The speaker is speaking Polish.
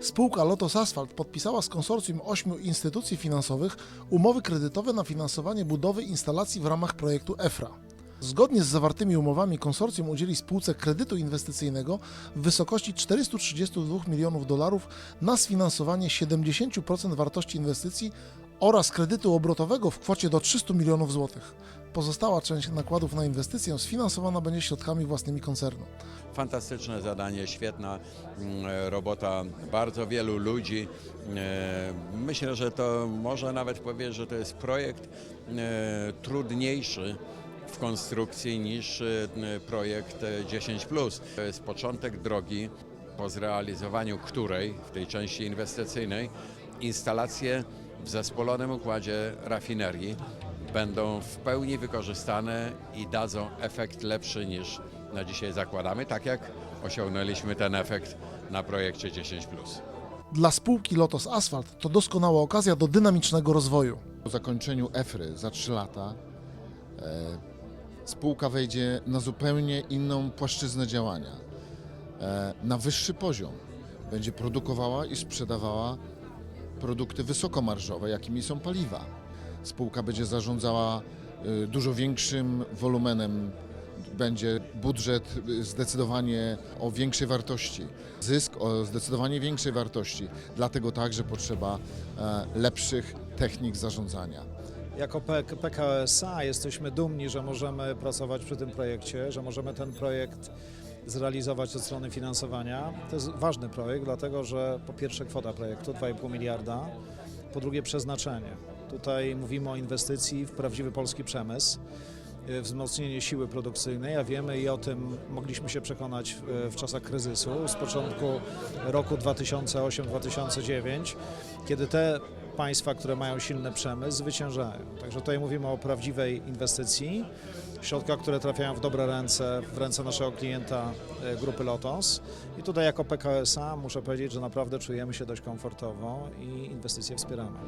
Spółka Lotos Asfalt podpisała z konsorcjum ośmiu instytucji finansowych umowy kredytowe na finansowanie budowy instalacji w ramach projektu EFRA. Zgodnie z zawartymi umowami konsorcjum udzieli spółce kredytu inwestycyjnego w wysokości 432 milionów dolarów na sfinansowanie 70% wartości inwestycji oraz kredytu obrotowego w kwocie do 300 milionów złotych. Pozostała część nakładów na inwestycję sfinansowana będzie środkami własnymi koncernu. Fantastyczne zadanie, świetna mm, robota bardzo wielu ludzi. E, Myślę, że to można nawet powiedzieć, że to jest projekt e, trudniejszy w konstrukcji niż e, projekt e, 10. To jest początek drogi, po zrealizowaniu której w tej części inwestycyjnej instalacje w zespolonym układzie rafinerii będą w pełni wykorzystane i dadzą efekt lepszy niż na dzisiaj zakładamy, tak jak osiągnęliśmy ten efekt na projekcie 10. Dla spółki Lotos Asfalt to doskonała okazja do dynamicznego rozwoju. Po zakończeniu EFRY za 3 lata e, spółka wejdzie na zupełnie inną płaszczyznę działania, e, na wyższy poziom. Będzie produkowała i sprzedawała produkty wysokomarżowe, jakimi są paliwa. Spółka będzie zarządzała e, dużo większym wolumenem, będzie budżet e, zdecydowanie o większej wartości, zysk o zdecydowanie większej wartości, dlatego także potrzeba e, lepszych technik zarządzania. Jako P- PKO SA jesteśmy dumni, że możemy pracować przy tym projekcie, że możemy ten projekt zrealizować od strony finansowania. To jest ważny projekt, dlatego że po pierwsze kwota projektu 2,5 miliarda, po drugie przeznaczenie. Tutaj mówimy o inwestycji w prawdziwy polski przemysł, y, wzmocnienie siły produkcyjnej, a wiemy i o tym mogliśmy się przekonać w, w czasach kryzysu z początku roku 2008-2009, kiedy te państwa, które mają silny przemysł, zwyciężają. Także tutaj mówimy o prawdziwej inwestycji, środkach, które trafiają w dobre ręce, w ręce naszego klienta e, grupy Lotos. I tutaj jako PKSA muszę powiedzieć, że naprawdę czujemy się dość komfortowo i inwestycje wspieramy.